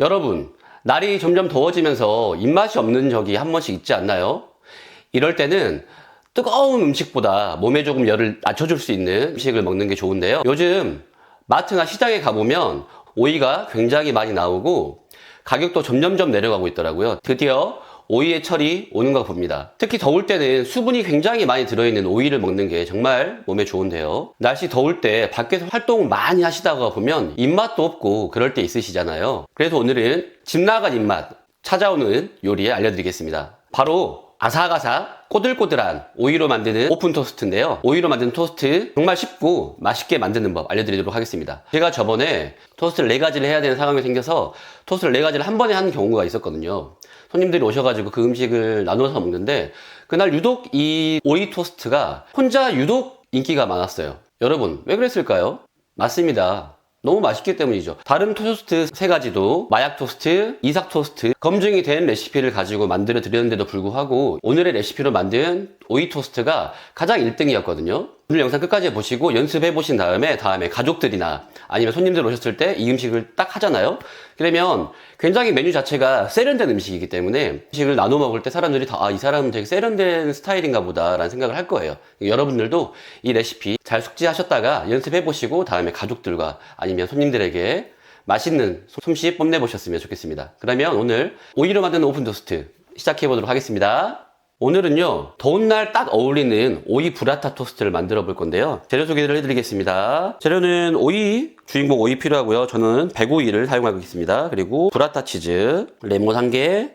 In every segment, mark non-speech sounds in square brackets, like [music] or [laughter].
여러분, 날이 점점 더워지면서 입맛이 없는 적이 한 번씩 있지 않나요? 이럴 때는 뜨거운 음식보다 몸에 조금 열을 낮춰줄 수 있는 음식을 먹는 게 좋은데요. 요즘 마트나 시장에 가보면 오이가 굉장히 많이 나오고 가격도 점점점 내려가고 있더라고요. 드디어 오이의 철이 오는가 봅니다. 특히 더울 때는 수분이 굉장히 많이 들어있는 오이를 먹는 게 정말 몸에 좋은데요. 날씨 더울 때 밖에서 활동을 많이 하시다가 보면 입맛도 없고 그럴 때 있으시잖아요. 그래서 오늘은 집 나간 입맛 찾아오는 요리 알려드리겠습니다. 바로 아삭아삭 꼬들꼬들한 오이로 만드는 오픈 토스트인데요. 오이로 만드는 토스트 정말 쉽고 맛있게 만드는 법 알려드리도록 하겠습니다. 제가 저번에 토스트를 4가지를 해야 되는 상황이 생겨서 토스트를 4가지를 한 번에 하는 경우가 있었거든요. 손님들이 오셔가지고 그 음식을 나눠서 먹는데 그날 유독 이 오이 토스트가 혼자 유독 인기가 많았어요. 여러분 왜 그랬을까요? 맞습니다. 너무 맛있기 때문이죠. 다른 토스트 세 가지도 마약 토스트, 이삭 토스트 검증이 된 레시피를 가지고 만들어 드렸는데도 불구하고 오늘의 레시피로 만든 오이 토스트가 가장 1등이었거든요. 오늘 영상 끝까지 보시고 연습해 보신 다음에 다음에 가족들이나 아니면 손님들 오셨을 때 이 음식을 딱 하잖아요. 그러면 굉장히 메뉴 자체가 세련된 음식이기 때문에 음식을 나눠 먹을 때 사람들이 다 아, 이 사람은 되게 세련된 스타일인가 보다 라는 생각을 할 거예요. 여러분들도 이 레시피 잘 숙지하셨다가 연습해 보시고 다음에 가족들과 아니면 손님들에게 맛있는 솜씨 뽐내 보셨으면 좋겠습니다. 그러면 오늘 오이로 만드는 오픈 토스트 시작해 보도록 하겠습니다. 오늘은요 더운 날 딱 어울리는 오이 브라타 토스트를 만들어 볼 건데요. 재료 소개를 해드리겠습니다. 재료는 오이 주인공 오이 필요하고요. 저는 백오이를 사용하고 있습니다. 그리고 브라타 치즈 레몬 1개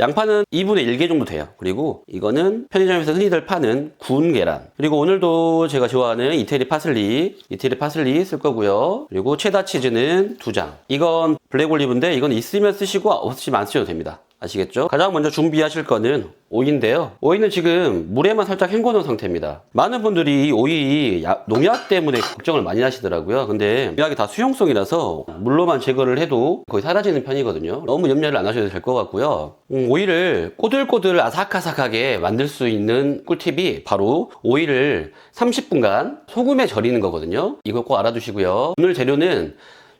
양파는 2분의 1개 정도 돼요. 그리고 이거는 편의점에서 흔히들 파는 구운 계란. 그리고 오늘도 제가 좋아하는 이태리 파슬리 이태리 파슬리 쓸 거고요. 그리고 체다 치즈는 2장. 이건 블랙 올리브인데 이건 있으면 쓰시고 없으면 안 쓰셔도 됩니다 아시겠죠? 가장 먼저 준비하실 거는 오이인데요. 오이는 지금 물에만 살짝 헹궈 놓은 상태입니다. 많은 분들이 이 오이 야- 농약 때문에 걱정을 많이 하시더라고요. 근데 농약이 다 수용성이라서 물로만 제거를 해도 거의 사라지는 편이거든요. 너무 염려를 안 하셔도 될 것 같고요. 음, 오이를 꼬들꼬들 아삭아삭하게 만들 수 있는 꿀팁이 바로 오이를 30분간 소금에 절이는 거거든요. 이거 꼭 알아두시고요. 오늘 재료는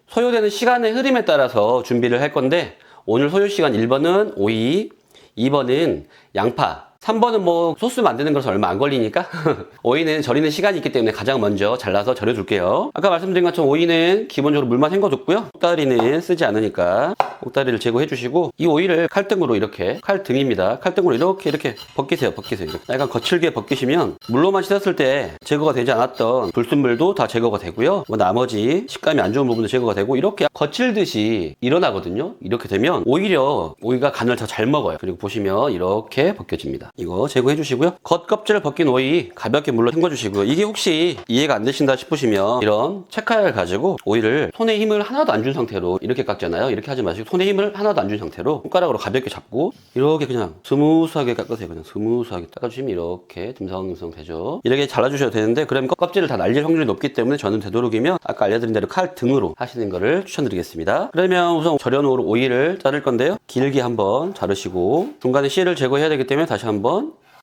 소요되는 시간의 흐름에 따라서 준비를 할 건데 오늘 소요 시간 1번은 오이, 2번은 양파, 3번은 뭐 소스 만드는 것은 얼마 안 걸리니까 [laughs] 오이는 절이는 시간이 있기 때문에 가장 먼저 잘라서 절여줄게요. 아까 말씀드린 것처럼 오이는 기본적으로 물만 헹궈줬고요. 꼭다리는 쓰지 않으니까 꼭다리를 제거해 주시고 이 오이를 칼등으로 이렇게 칼등입니다. 칼등으로 이렇게 이렇게 벗기세요. 벗기세요. 이렇게. 약간 거칠게 벗기시면 물로만 씻었을 때 제거가 되지 않았던 불순물도 다 제거가 되고요. 뭐 나머지 식감이 안 좋은 부분도 제거가 되고 이렇게 거칠듯이 일어나거든요. 이렇게 되면 오히려 오이가 간을 더 잘 먹어요. 그리고 보시면 이렇게 벗겨집니다. 이거 제거해 주시고요. 겉껍질을 벗긴 오이 가볍게 물로 헹궈 주시고요. 이게 혹시 이해가 안 되신다 싶으시면 이런 체카를 가지고 오이를 손에 힘을 하나도 안 준 상태로 이렇게 깎잖아요. 이렇게 하지 마시고 손에 힘을 하나도 안 준 상태로 손가락으로 가볍게 잡고 이렇게 그냥 스무스하게 깎으세요. 그냥 스무스하게 닦아주시면 이렇게 듬성듬성 되죠. 이렇게 잘라주셔도 되는데 그러면 껍질을 다 날릴 확률이 높기 때문에 저는 되도록이면 아까 알려드린 대로 칼 등으로 하시는 거를 추천드리겠습니다. 그러면 우선 절여놓은 오이를 자를 건데요. 길게 한번 자르시고 중간에 씨를 제거해야 되기 때문에 다시 한번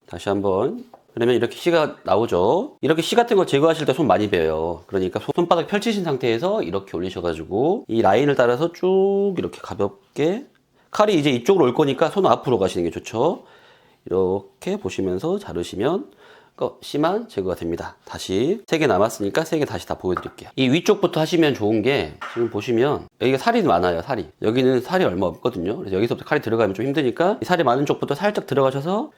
다시 한번 그러면 이렇게 씨가 나오죠. 이렇게 씨 같은 거 제거하실 때 손 많이 베어요. 그러니까 손- 손바닥 펼치신 상태에서 이렇게 올리셔가지고 이 라인을 따라서 쭉 이렇게 가볍게 칼이 이제 이쪽으로 올 거니까 손 앞으로 가시는 게 좋죠. 이렇게 보시면서 자르시면 거 씨만 제거가 됩니다. 다시 세개 남았으니까 세개 다시 다 보여드릴게요. 이 위쪽부터 하시면 좋은 게 지금 보시면 여기가 살이 많아요. 살이 여기는 살이 얼마 없거든요. 그래서 여기서부터 칼이 들어가면 좀 힘드니까 이 살이 많은 쪽부터 살짝 들어가셔서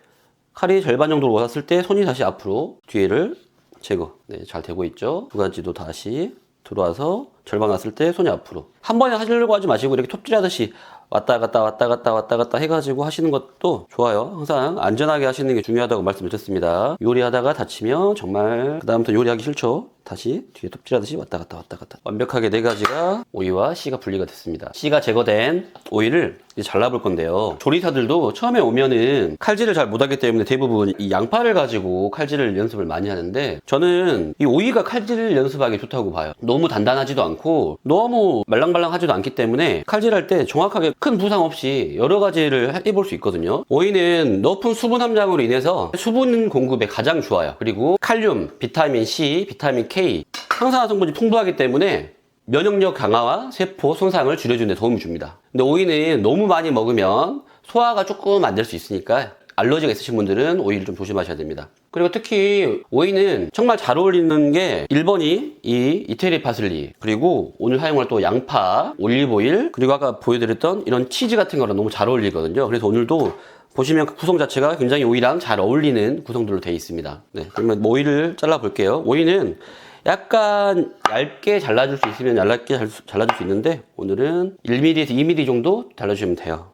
칼이 절반 정도로 왔을 때 손이 다시 앞으로 뒤에를 제거. 네, 잘 되고 있죠. 두 가지도 다시 들어와서 절반 왔을 때 손이 앞으로. 한 번에 하시려고 하지 마시고 이렇게 톱질 하듯이 왔다 갔다 왔다 갔다 왔다 갔다 해가지고 하시는 것도 좋아요. 항상 안전하게 하시는 게 중요하다고 말씀드렸습니다. 요리하다가 다치면 정말 그다음부터 요리하기 싫죠. 다시 뒤에 톱질하듯이 왔다 갔다 왔다 갔다. 완벽하게 네 가지가 오이와 씨가 분리가 됐습니다. 씨가 제거된 오이를 이제 잘라볼 건데요. 조리사들도 처음에 오면은 칼질을 잘 못하기 때문에 대부분 이 양파를 가지고 칼질을 연습을 많이 하는데 저는 이 오이가 칼질 연습하기 좋다고 봐요. 너무 단단하지도 않고 너무 말랑말랑하지도 않기 때문에 칼질할 때 정확하게 큰 부상 없이 여러 가지를 해볼 수 있거든요. 오이는 높은 수분 함량으로 인해서 수분 공급에 가장 좋아요. 그리고 칼륨, 비타민 C, 비타민 K, 항산화 성분이 풍부하기 때문에 면역력 강화와 세포 손상을 줄여주는 데 도움을 줍니다. 근데 오이는 너무 많이 먹으면 소화가 조금 안 될 수 있으니까 알러지가 있으신 분들은 오이를 좀 조심하셔야 됩니다. 그리고 특히 오이는 정말 잘 어울리는 게 1번이 이 이태리 파슬리 그리고 오늘 사용할 또 양파, 올리브오일 그리고 아까 보여드렸던 이런 치즈 같은 거랑 너무 잘 어울리거든요. 그래서 오늘도 보시면 그 구성 자체가 굉장히 오이랑 잘 어울리는 구성들로 되어 있습니다. 네, 그러면 뭐 오이를 잘라 볼게요. 오이는 약간 얇게 잘라줄 수 있으면 얇게 잘- 잘라줄 수 있는데 오늘은 1mm에서 2mm 정도 잘라주시면 돼요.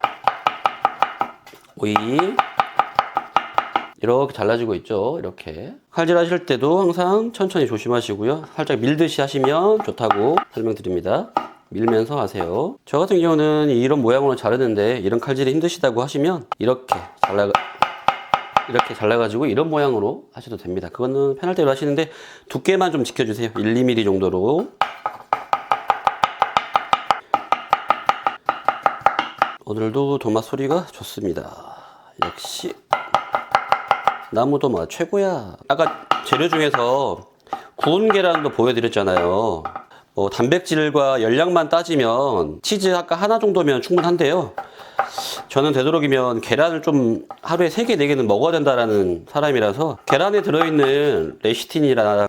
오이 이렇게 잘라지고 있죠. 이렇게 칼질 하실 때도 항상 천천히 조심하시고요. 살짝 밀듯이 하시면 좋다고 설명드립니다. 밀면서 하세요. 저 같은 경우는 이런 모양으로 자르는데 이런 칼질이 힘드시다고 하시면 이렇게 잘라 이렇게 잘라가지고 이런 모양으로 하셔도 됩니다. 그거는 편할 대로 하시는데 두께만 좀 지켜주세요. 1, 2mm 정도로. 오늘도 도마 소리가 좋습니다. 역시 나무 도마 최고야. 아까 재료 중에서 구운 계란도 보여드렸잖아요. 뭐 단백질과 열량만 따지면 치즈 아까 하나 정도면 충분한데요. 저는 되도록이면 계란을 좀 하루에 3개, 4개는 먹어야 된다라는 사람이라서 계란에 들어있는 레시틴이나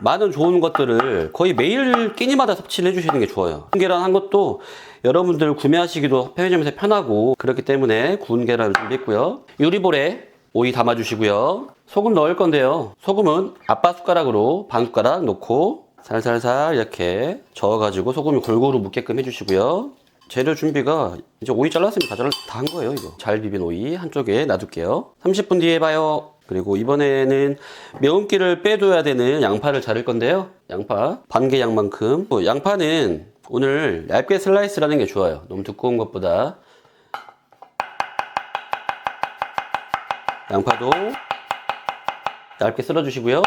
많은 좋은 것들을 거의 매일 끼니마다 섭취를 해주시는 게 좋아요. 구운 계란 한 것도 여러분들 구매하시기도 편의점에서 편하고 그렇기 때문에 구운 계란을 준비했고요. 요리볼에 오이 담아주시고요. 소금 넣을 건데요. 소금은 아빠 숟가락으로 반 숟가락 넣고 살살살 이렇게 저어가지고 소금이 골고루 묻게끔 해주시고요. 재료 준비가 이제 오이 잘랐으면 다, 다한 거예요, 이거. 잘 비빈 오이 한쪽에 놔둘게요. 30분 뒤에 봐요. 그리고 이번에는 매운기를 빼줘야 되는 양파를 자를 건데요. 양파 반 개 양만큼. 뭐 양파는 오늘 얇게 슬라이스라는 게 좋아요. 너무 두꺼운 것보다. 양파도 얇게 썰어 주시고요.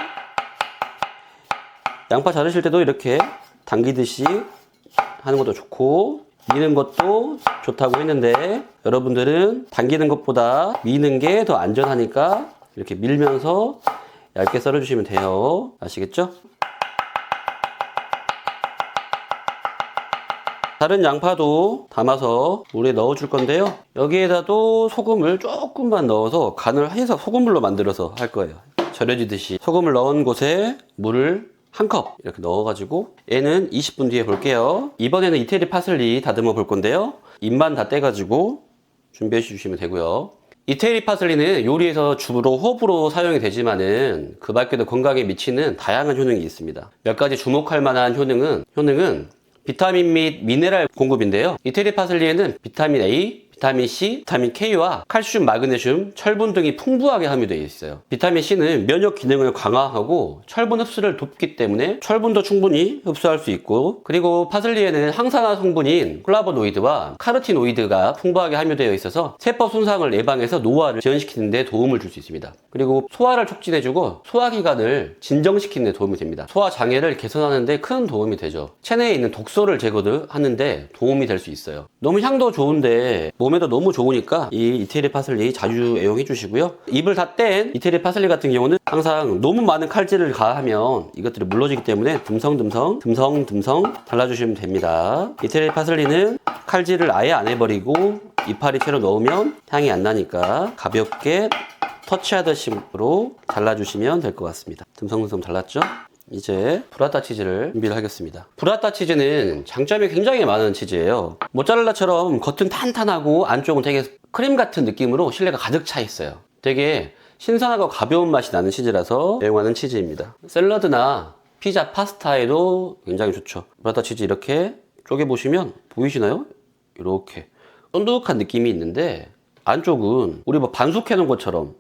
양파 자르실 때도 이렇게 당기듯이 하는 것도 좋고 미는 것도 좋다고 했는데 여러분들은 당기는 것보다 미는 게 더 안전하니까 이렇게 밀면서 얇게 썰어 주시면 돼요. 아시겠죠? 다른 양파도 담아서 물에 넣어 줄 건데요. 여기에다도 소금을 조금만 넣어서 간을 해서 소금물로 만들어서 할 거예요. 절여지듯이 소금을 넣은 곳에 물을 한 컵 이렇게 넣어가지고 얘는 20분 뒤에 볼게요. 이번에는 이태리 파슬리 다듬어 볼 건데요. 잎만 다 떼가지고 준비해 주시면 되고요. 이태리 파슬리는 요리에서 주로 허브로 사용이 되지만은 그 밖에도 건강에 미치는 다양한 효능이 있습니다. 몇 가지 주목할 만한 효능은 효능은 비타민 및 미네랄 공급인데요. 이태리 파슬리에는 비타민 A, 비타민 C, 비타민 K와 칼슘, 마그네슘, 철분 등이 풍부하게 함유되어 있어요. 비타민 C는 면역 기능을 강화하고 철분 흡수를 돕기 때문에 철분도 충분히 흡수할 수 있고 그리고 파슬리에는 항산화 성분인 플라보노이드와 카르티노이드가 풍부하게 함유되어 있어서 세포 손상을 예방해서 노화를 지연시키는 데 도움을 줄 수 있습니다. 그리고 소화를 촉진해주고 소화기관을 진정시키는 데 도움이 됩니다. 소화 장애를 개선하는 데 큰 도움이 되죠. 체내에 있는 독소를 제거하는 데 도움이 될 수 있어요. 너무 향도 좋은데 몸에도 너무 좋으니까 이 이태리 파슬리 자주 애용해 주시고요. 잎을 다 뗀 이태리 파슬리 같은 경우는 항상 너무 많은 칼질을 가하면 이것들이 물러지기 때문에 듬성듬성 듬성듬성 잘라주시면 됩니다. 이태리 파슬리는 칼질을 아예 안 해버리고 이파리 채로 넣으면 향이 안 나니까 가볍게 터치하듯이로 잘라주시면 될 것 같습니다. 듬성듬성 잘랐죠? 이제 브라타 치즈를 준비를 하겠습니다. 브라타 치즈는 장점이 굉장히 많은 치즈예요. 모짜렐라처럼 겉은 탄탄하고 안쪽은 되게 크림 같은 느낌으로 실내가 가득 차 있어요. 되게 신선하고 가벼운 맛이 나는 치즈라서 애용하는 치즈입니다. 샐러드나 피자, 파스타에도 굉장히 좋죠. 브라타 치즈 이렇게 쪼개보시면 보이시나요? 이렇게 쫀득한 느낌이 있는데 안쪽은 우리 뭐 반숙해 놓은 것처럼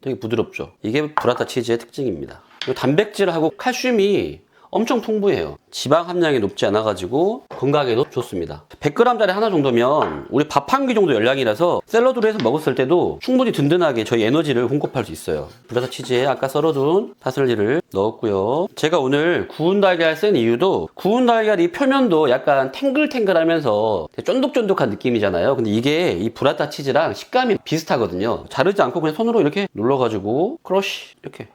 되게 부드럽죠. 이게 브라타 치즈의 특징입니다. 단백질하고 칼슘이 엄청 풍부해요. 지방 함량이 높지 않아가지고 건강에도 좋습니다. 100g짜리 하나 정도면 우리 밥 한 끼 정도 열량이라서 샐러드로 해서 먹었을 때도 충분히 든든하게 저희 에너지를 공급할 수 있어요. 브라타 치즈에 아까 썰어둔 파슬리를 넣었고요. 제가 오늘 구운 달걀 쓴 이유도 구운 달걀이 표면도 약간 탱글탱글하면서 쫀득쫀득한 느낌이잖아요. 근데 이게 이 브라타 치즈랑 식감이 비슷하거든요. 자르지 않고 그냥 손으로 이렇게 눌러가지고 크러쉬 이렇게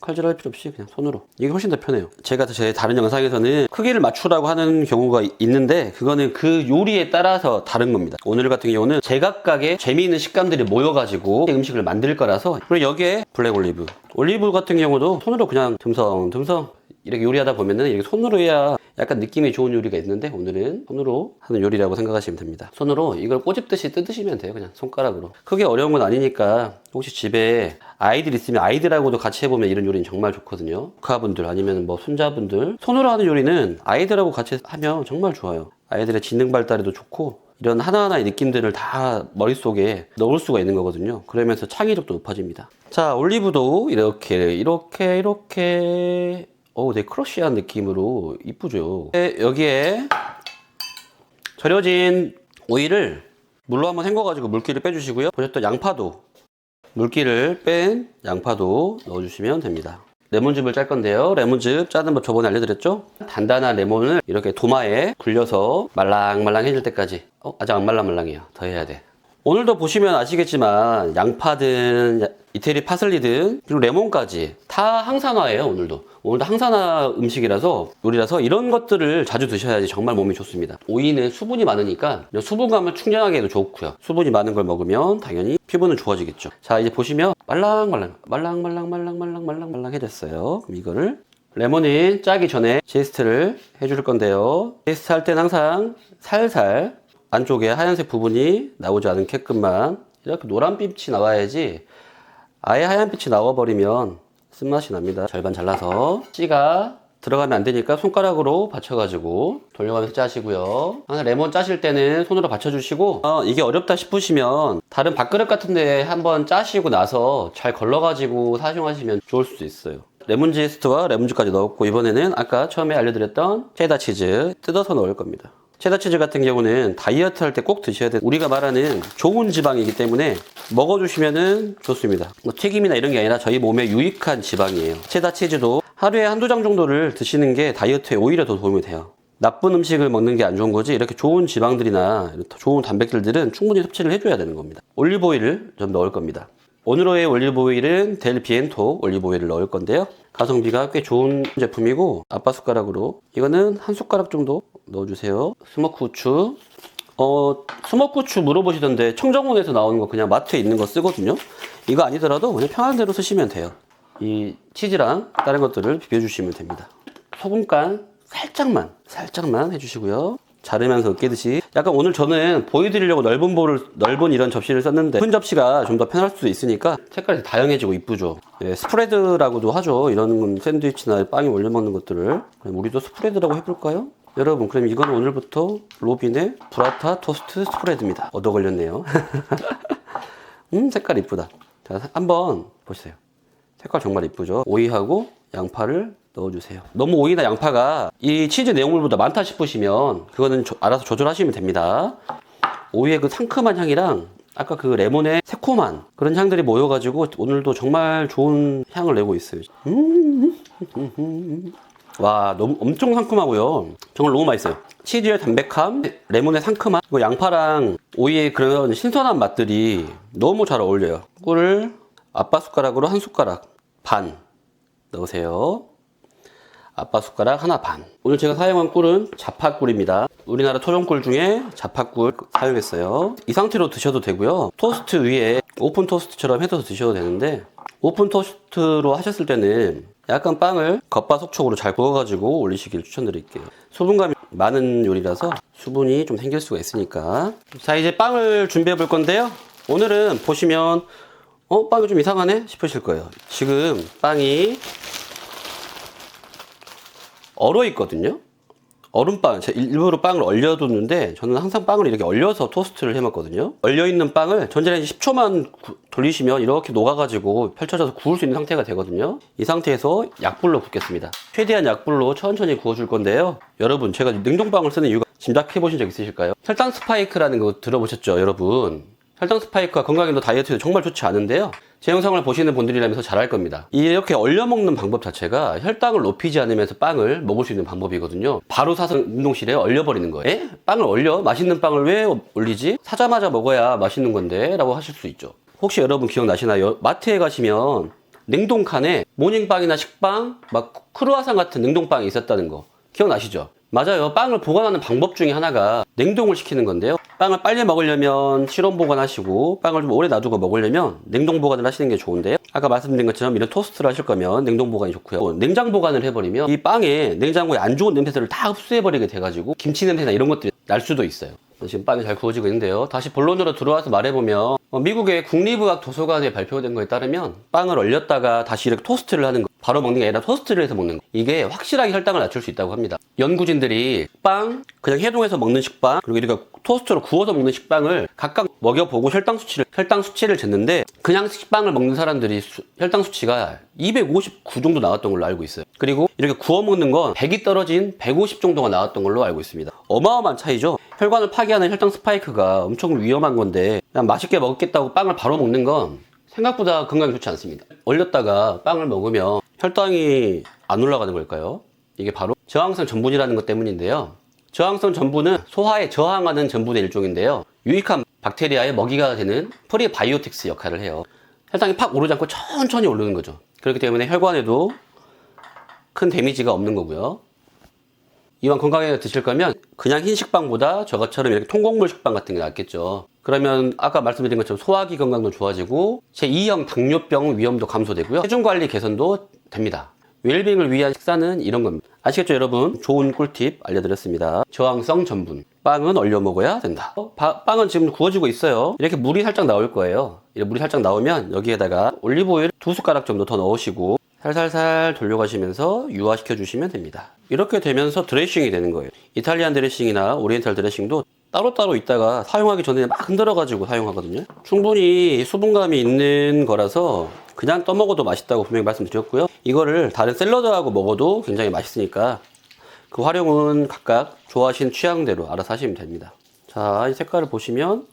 칼질 할 필요 없이 그냥 손으로. 이게 훨씬 더 편해요. 제가 제 다른 영상에서는 크기를 맞추라고 하는 경우가 이- 있는데 그거는 그 요리에 따라서 다른 겁니다. 오늘 같은 경우는 제각각의 재미있는 식감들이 모여가지고 음식을 만들 거라서 그리고 여기에 블랙 올리브. 올리브 같은 경우도 손으로 그냥 듬성듬성 이렇게 요리하다 보면은 이렇게 손으로 해야 약간 느낌이 좋은 요리가 있는데 오늘은 손으로 하는 요리라고 생각하시면 됩니다. 손으로 이걸 꼬집듯이 뜯으시면 돼요. 그냥 손가락으로. 크게 어려운 건 아니니까 혹시 집에 아이들 있으면 아이들하고도 같이 해보면 이런 요리는 정말 좋거든요. 조카분들 아니면 뭐 손자분들 손으로 하는 요리는 아이들하고 같이 하면 정말 좋아요. 아이들의 지능 발달에도 좋고 이런 하나하나의 느낌들을 다 머릿속에 넣을 수가 있는 거거든요. 그러면서 창의력도 높아집니다. 자, 올리브도 이렇게, 이렇게, 이렇게, 오, 되게 크러쉬한 느낌으로 이쁘죠. 네, 여기에 절여진 오이를 물로 한번 헹궈가지고 물기를 빼주시고요. 보셨던 양파도 물기를 뺀 양파도 넣어주시면 됩니다. 레몬즙을 짤 건데요. 레몬즙 짜는 법 저번에 알려드렸죠? 단단한 레몬을 이렇게 도마에 굴려서 말랑말랑해질 때까지. 어, 아직 안 말랑말랑해요. 더 해야 돼. 오늘도 보시면 아시겠지만 양파든 야- 이태리 파슬리든 그리고 레몬까지 다 항산화예요 오늘도. 오늘도 항산화 음식이라서 요리라서 이런 것들을 자주 드셔야지 정말 몸이 좋습니다. 오이는 수분이 많으니까 수분감을 충전하기에도 좋고요. 수분이 많은 걸 먹으면 당연히 피부는 좋아지겠죠. 자 이제 보시면 말랑말랑 말랑말랑말랑말랑말랑말랑해졌어요. 그럼 이거를 레몬이 짜기 전에 제스트를 해줄 건데요. 제스트 할땐 항상 살살 안쪽에 하얀색 부분이 나오지 않게끔만 이렇게 노란빛이 나와야지 아예 하얀빛이 나와버리면 쓴맛이 납니다. 절반 잘라서 씨가 들어가면 안 되니까 손가락으로 받쳐가지고 돌려가면서 짜시고요. 항상 레몬 짜실 때는 손으로 받쳐주시고 어, 이게 어렵다 싶으시면 다른 밥그릇 같은 데 한번 짜시고 나서 잘 걸러가지고 사용하시면 좋을 수도 있어요. 레몬 지스트와 레몬즙까지 넣었고 이번에는 아까 처음에 알려드렸던 체다 치즈 뜯어서 넣을 겁니다. 체다 치즈 같은 경우는 다이어트 할 때 꼭 드셔야 돼요. 우리가 말하는 좋은 지방이기 때문에 먹어주시면 좋습니다. 뭐 튀김이나 이런 게 아니라 저희 몸에 유익한 지방이에요. 체다 치즈도 하루에 한두 장 정도를 드시는 게 다이어트에 오히려 더 도움이 돼요. 나쁜 음식을 먹는 게 안 좋은 거지 이렇게 좋은 지방들이나 좋은 단백질들은 충분히 섭취를 해줘야 되는 겁니다. 올리브오일을 좀 넣을 겁니다. 오늘의 올리브오일은 델 비엔토 올리브오일을 넣을 건데요. 가성비가 꽤 좋은 제품이고 아빠 숟가락으로 이거는 한 숟가락 정도 넣어주세요. 스모크 후추. 어, 스모크 후추 물어보시던데 청정원에서 나오는 거 그냥 마트에 있는 거 쓰거든요. 이거 아니더라도 그냥 편한 대로 쓰시면 돼요. 이 치즈랑 다른 것들을 비벼주시면 됩니다. 소금간 살짝만, 살짝만 해주시고요. 자르면서 으깨듯이. 약간 오늘 저는 보여드리려고 넓은 볼을, 넓은 이런 접시를 썼는데 큰 접시가 좀 더 편할 수도 있으니까 색깔이 다양해지고 이쁘죠. 예, 스프레드라고도 하죠. 이런 샌드위치나 빵에 올려 먹는 것들을. 우리도 스프레드라고 해볼까요? 여러분, 그럼 이건 오늘부터 로빈의 브라타 토스트 스프레드입니다. 얻어 걸렸네요. [laughs] 음, 색깔 이쁘다. 자, 한번 보세요. 색깔 정말 이쁘죠? 오이하고 양파를 넣어주세요. 너무 오이나 양파가 이 치즈 내용물보다 많다 싶으시면 그거는 조- 알아서 조절하시면 됩니다. 오이의 그 상큼한 향이랑 아까 그 레몬의 새콤한 그런 향들이 모여가지고 오늘도 정말 좋은 향을 내고 있어요. 음, 음, 음. 와, 너무 엄청 상큼하고요. 정말 너무 맛있어요. 치즈의 담백함, 레몬의 상큼함, 그리고 양파랑 오이의 그런 신선한 맛들이 너무 잘 어울려요. 꿀을 아빠 숟가락으로 한 숟가락 반 넣으세요. 아빠 숟가락 하나 반. 오늘 제가 사용한 꿀은 자파꿀입니다. 우리나라 토종꿀 중에 자파꿀 사용했어요. 이 상태로 드셔도 되고요. 토스트 위에 오픈 토스트처럼 해서 드셔도 되는데 오픈 토스트로 하셨을 때는 약간 빵을 겉바속촉으로 잘 구워가지고 올리시길 추천드릴게요. 수분감이 많은 요리라서 수분이 좀 생길 수가 있으니까. 자, 이제 빵을 준비해 볼 건데요. 오늘은 보시면 어? 빵이 좀 이상하네? 싶으실 거예요. 지금 빵이 얼어 있거든요. 얼음빵, 제가 일부러 빵을 얼려뒀는데 저는 항상 빵을 이렇게 얼려서 토스트를 해 먹거든요. 얼려 있는 빵을 전자레인지 10초만 돌리시면 이렇게 녹아가지고 펼쳐져서 구울 수 있는 상태가 되거든요. 이 상태에서 약불로 굽겠습니다. 최대한 약불로 천천히 구워줄 건데요. 여러분, 제가 냉동빵을 쓰는 이유가 짐작해 보신 적 있으실까요? 혈당 스파이크라는 거 들어보셨죠, 여러분? 혈당 스파이크가 건강에도 다이어트에도 정말 좋지 않은데요. 제 영상을 보시는 분들이라면서 잘 알 겁니다. 이렇게 얼려 먹는 방법 자체가 혈당을 높이지 않으면서 빵을 먹을 수 있는 방법이거든요. 바로 사서 운동실에 얼려버리는 거예요. 에? 빵을 얼려? 맛있는 빵을 왜 올리지? 사자마자 먹어야 맛있는 건데? 라고 하실 수 있죠. 혹시 여러분 기억나시나요? 마트에 가시면 냉동칸에 모닝빵이나 식빵, 막 크루아상 같은 냉동빵이 있었다는 거 기억나시죠? 맞아요. 빵을 보관하는 방법 중에 하나가 냉동을 시키는 건데요. 빵을 빨리 먹으려면 실온 보관하시고 빵을 좀 오래 놔두고 먹으려면 냉동 보관을 하시는 게 좋은데요. 아까 말씀드린 것처럼 이런 토스트를 하실 거면 냉동 보관이 좋고요. 냉장 보관을 해버리면 이 빵에 냉장고에 안 좋은 냄새들을 다 흡수해버리게 돼가지고 김치 냄새나 이런 것들이 날 수도 있어요. 지금 빵이 잘 구워지고 있는데요. 다시 본론으로 들어와서 말해보면 어, 미국의 국립의학 도서관에 발표된 거에 따르면 빵을 얼렸다가 다시 이렇게 토스트를 하는 거 바로 먹는 게 아니라 토스트를 해서 먹는 거 이게 확실하게 혈당을 낮출 수 있다고 합니다. 연구진들이 빵, 그냥 해동해서 먹는 식빵 그리고 이렇게 토스트로 구워서 먹는 식빵을 각각 먹여보고 혈당 수치를 혈당 수치를 쟀는데 그냥 식빵을 먹는 사람들이 수- 혈당 수치가 259 정도 나왔던 걸로 알고 있어요. 그리고 이렇게 구워 먹는 건 100이 떨어진 150 정도가 나왔던 걸로 알고 있습니다. 어마어마한 차이죠. 혈관을 파괴하는 혈당 스파이크가 엄청 위험한 건데 그냥 맛있게 먹겠다고 빵을 바로 먹는 건 생각보다 건강에 좋지 않습니다. 얼렸다가 빵을 먹으면 혈당이 안 올라가는 걸까요? 이게 바로 저항성 전분이라는 것 때문인데요. 저항성 전분은 소화에 저항하는 전분의 일종인데요. 유익한 박테리아의 먹이가 되는 프리바이오틱스 역할을 해요. 혈당이 팍 오르지 않고 천천히 오르는 거죠. 그렇기 때문에 혈관에도 큰 데미지가 없는 거고요. 이왕 건강하게 드실 거면 그냥 흰 식빵보다 저것처럼 이렇게 통곡물 식빵 같은 게 낫겠죠. 그러면 아까 말씀드린 것처럼 소화기 건강도 좋아지고 제2형 당뇨병 위험도 감소되고요. 체중 관리 개선도 됩니다. 웰빙을 위한 식사는 이런 겁니다. 아시겠죠, 여러분? 좋은 꿀팁 알려드렸습니다. 저항성 전분. 빵은 얼려 먹어야 된다. 어, 바- 빵은 지금 구워지고 있어요. 이렇게 물이 살짝 나올 거예요. 이렇게 물이 살짝 나오면 여기에다가 올리브오일 두 숟가락 정도 더 넣으시고 살살살 돌려가시면서 유화시켜 주시면 됩니다. 이렇게 되면서 드레싱이 되는 거예요. 이탈리안 드레싱이나 오리엔탈 드레싱도 따로따로 있다가 사용하기 전에 막 흔들어가지고 사용하거든요. 충분히 수분감이 있는 거라서 그냥 떠먹어도 맛있다고 분명히 말씀드렸고요. 이거를 다른 샐러드하고 먹어도 굉장히 맛있으니까 그 활용은 각각 좋아하시는 취향대로 알아서 하시면 됩니다. 자, 이 색깔을 보시면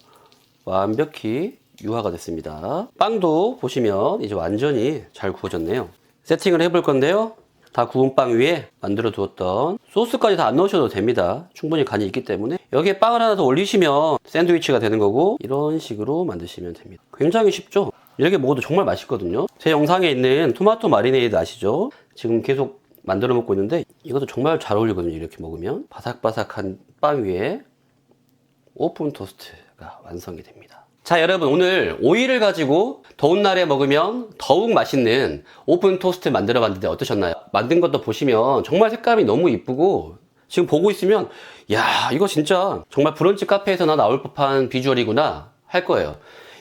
완벽히 유화가 됐습니다. 빵도 보시면 이제 완전히 잘 구워졌네요. 세팅을 해볼 건데요. 다 구운 빵 위에 만들어 두었던 소스까지 다 안 넣으셔도 됩니다. 충분히 간이 있기 때문에 여기에 빵을 하나 더 올리시면 샌드위치가 되는 거고 이런 식으로 만드시면 됩니다. 굉장히 쉽죠? 이렇게 먹어도 정말 맛있거든요. 제 영상에 있는 토마토 마리네이드 아시죠? 지금 계속 만들어 먹고 있는데 이것도 정말 잘 어울리거든요. 이렇게 먹으면 바삭바삭한 빵 위에 오픈 토스트가 완성이 됩니다. 자, 여러분 오늘 오이를 가지고 더운 날에 먹으면 더욱 맛있는 오픈 토스트 만들어 봤는데 어떠셨나요? 만든 것도 보시면 정말 색감이 너무 이쁘고 지금 보고 있으면 야, 이거 진짜 정말 브런치 카페에서나 나올 법한 비주얼이구나 할 거예요.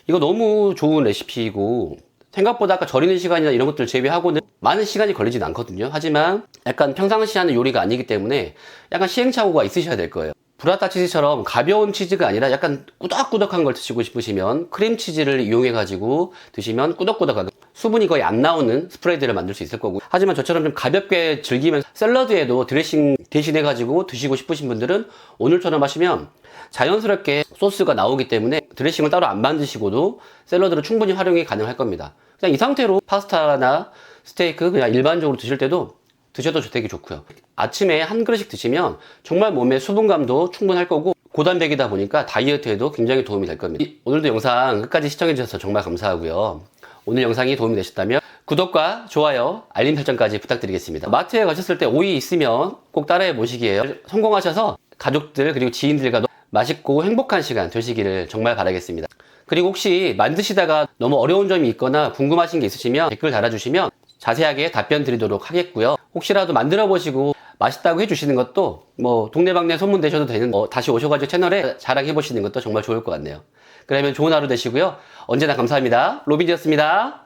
이거 너무 좋은 레시피이고 생각보다 아까 절이는 시간이나 이런 것들 제외하고는 많은 시간이 걸리진 않거든요. 하지만 약간 평상시 하는 요리가 아니기 때문에 약간 시행착오가 있으셔야 될 거예요. 브라타 치즈처럼 가벼운 치즈가 아니라 약간 꾸덕꾸덕한 걸 드시고 싶으시면 크림 치즈를 이용해 가지고 드시면 꾸덕꾸덕하게 수분이 거의 안 나오는 스프레드를 만들 수 있을 거고 하지만 저처럼 좀 가볍게 즐기면서 샐러드에도 드레싱 대신해 가지고 드시고 싶으신 분들은 오늘처럼 하시면 자연스럽게 소스가 나오기 때문에 드레싱을 따로 안 만드시고도 샐러드를 충분히 활용이 가능할 겁니다. 그냥 이 상태로 파스타나 스테이크 그냥 일반적으로 드실 때도 드셔도 되게 좋고요. 아침에 한 그릇씩 드시면 정말 몸에 수분감도 충분할 거고 고단백이다 보니까 다이어트에도 굉장히 도움이 될 겁니다. 이- 오늘도 영상 끝까지 시청해 주셔서 정말 감사하고요. 오늘 영상이 도움이 되셨다면 구독과 좋아요, 알림 설정까지 부탁드리겠습니다. 마트에 가셨을 때 오이 있으면 꼭 따라해 보시기에요. 성공하셔서 가족들 그리고 지인들과도 맛있고 행복한 시간 되시기를 정말 바라겠습니다. 그리고 혹시 만드시다가 너무 어려운 점이 있거나 궁금하신 게 있으시면 댓글 달아주시면 자세하게 답변 드리도록 하겠고요. 혹시라도 만들어 보시고 맛있다고 해주시는 것도 뭐 동네방네 소문 되셔도 되는 어, 다시 오셔가지고 채널에 자랑해 보시는 것도 정말 좋을 것 같네요. 그러면 좋은 하루 되시고요. 언제나 감사합니다. 로빈이었습니다.